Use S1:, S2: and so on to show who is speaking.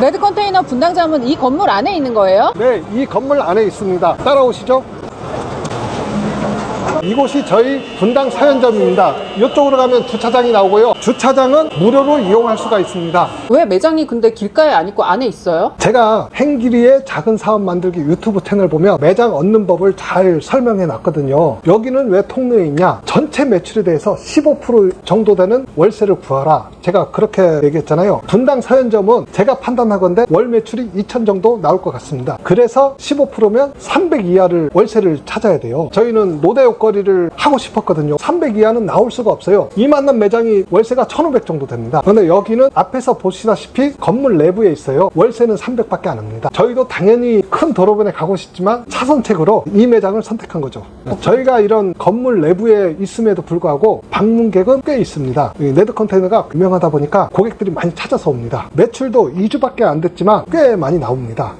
S1: 레드 컨테이너 분당점은 이 건물 안에 있는 거예요?
S2: 네, 이 건물 안에 있습니다. 따라오시죠. 이곳이 저희 분당 사연점입니다. 이쪽으로 가면 주차장이 나오고요. 주차장은 무료로 이용할 수가 있습니다.
S1: 왜 매장이 근데 길가에 안 있고 안에 있어요?
S2: 제가 행길이의 작은 사업 만들기 유튜브 채널 보면 매장 얻는 법을 잘 설명해 놨거든요. 여기는 왜 통로에 있냐? 전체 매출에 대해서 15% 정도 되는 월세를 구하라. 제가 그렇게 얘기했잖아요. 분당 사연점은 제가 판단하건데 월 매출이 2천 정도 나올 것 같습니다. 그래서 15%면 300 이하를 월세를 찾아야 돼요. 저희는 노대역 거리 를 하고 싶었거든요. 300 이하는 나올 수가 없어요. 이만한 매장이 월세가 1,500 정도 됩니다. 근데 여기는 앞에서 보시다시피 건물 내부에 있어요. 월세는 300밖에 안 합니다. 저희도 당연히 큰 도로변에 가고 싶지만 차선책으로 이 매장을 선택한 거죠. 저희가 이런 건물 내부에 있음에도 불구하고 방문객은 꽤 있습니다. 이 네드 컨테이너가 유명하다 보니까 고객들이 많이 찾아서 옵니다. 매출도 2주밖에 안 됐지만 꽤 많이 나옵니다.